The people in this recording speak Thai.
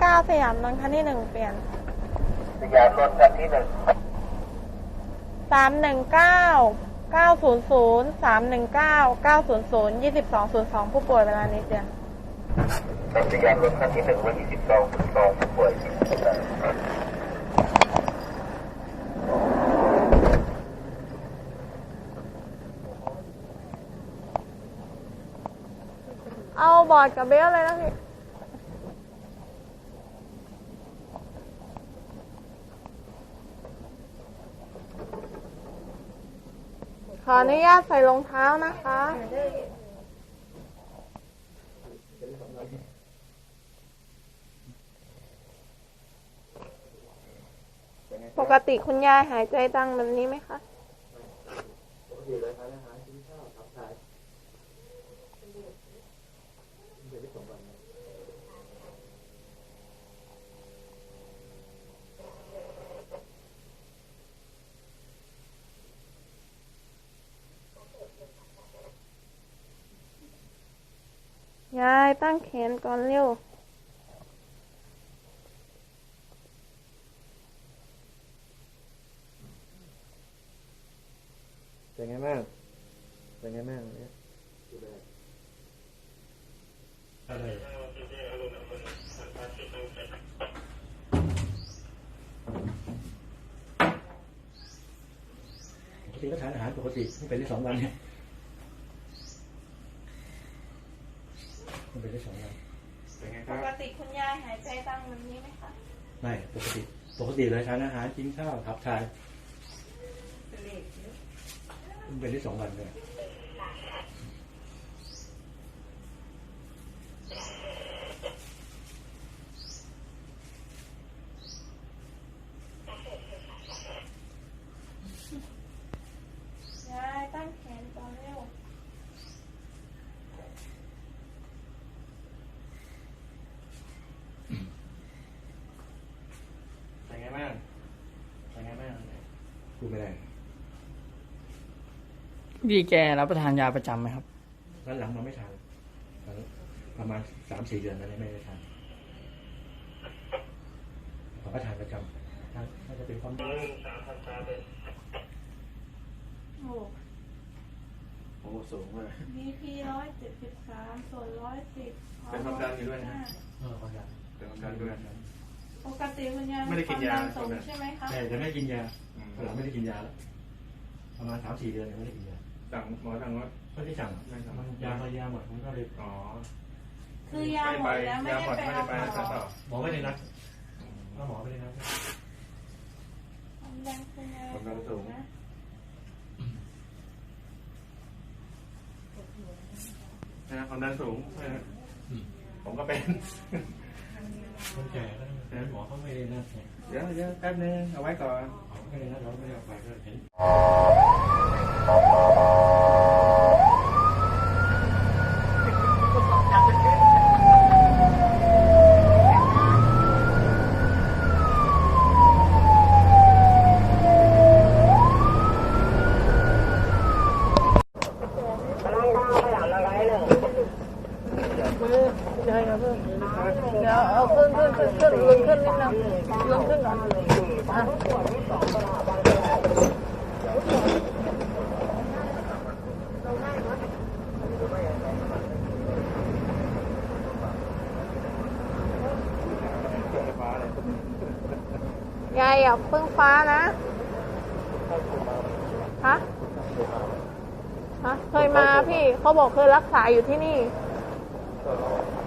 เก้าสยามนนท์คันที่หนึ่งเปลี่ยนสยามรถคันที่หนึ่งสามหนึ่งเก้าเก้าศูนย์ศูนย์สามหนึ่งเก้าเก้าศูนย์ศูนย์ยี่สิบสองศูนย์สองผู้ป่วยเวลานี้เปลี่ยนเป็นสยามรถคันที่หนึ่งวันที่สิบสองสิบสองผู้ป่วยสิบสองเอาบอร์ดกับเบลเลยนะพี่ ออนุญาตใส่รองเท้านะคะ ปกติคุณยายหายใจดังแบบนี้ไหมคะ ยายตั้งแขนก่อนเร็ว เป็นไงบ้าง เป็นไงบ้างเนี่ยปกติก็ทานอาหารปกติไม่เป็นได้สองวันเนี่ย ไม่เป็นได้สองวันเป็นไงคปรับกติคุณยายหายใจดังแบบนี้ไหมคะไม่ปกติปกติเลยทานอาหารกินข้าวขับถ่ายมันเป็นได้สองวันเลยยายตั้งแขนก่อนเร็ว เป็นไงบ้างเป็นไงบ้างพู ดไม่ได้พี่แกรับประทานยาประจำไหมครับ แล้วหลังมาไม่ทานประมาณสามสี่เดือนแล้วเนี่ยไม่ได้ทานผมก็ทานประจำถ้าถ้าจะเป็นความโอ้โอ้สูงมาก BP ร้อยเจ็ดสิบสามส่วนร้อยสิบเป็นความดันอยู่ด้วยนะเออความดันเป็นความดันด้วยปกติคุณยายไม่ได้กินยาควมดัสูงใช่ไหมคะแต่จะไม่กินยา หลังไม่ได้กินยาแล้วประมาณสามสี่เดือนเนี่ยไม่ได้กินยาสั่งหมอสั่งว่าไม่ได้สั่งไม่สั่งมันยาพอยาหมดมันก็เลยอ๋อคือยาหมดแล้วไม่ยาได้หมดไปไม่เอาได้ไปรักษาต่อหมอไม่ได้นัดถ้าหมอไม่ได้นัดความดันคุณยายความดันสูงนะนะความดันสูงนะฮะผมก็เป็นคนแก่ก็หมอเขาไม่ได้นัดไงเดี๋ยวเดี๋ยวแป๊บนึงเอาไว้ก่อน หมอไม่ได้นัดเราไม่ได้เอาไปก็เห็นเดี๋ เดี๋ยวเพิ่งเดี๋ยวเอาขึ้นขึ้นขึ้นขึ้นลงขึ้นนิดนึงลงขึ้นก่อนอะยายอย่าเพิ่งฟ้านะฮะฮะเคยมาพี่เขาบอกเคยรักษาอยู่ที่นี่ เ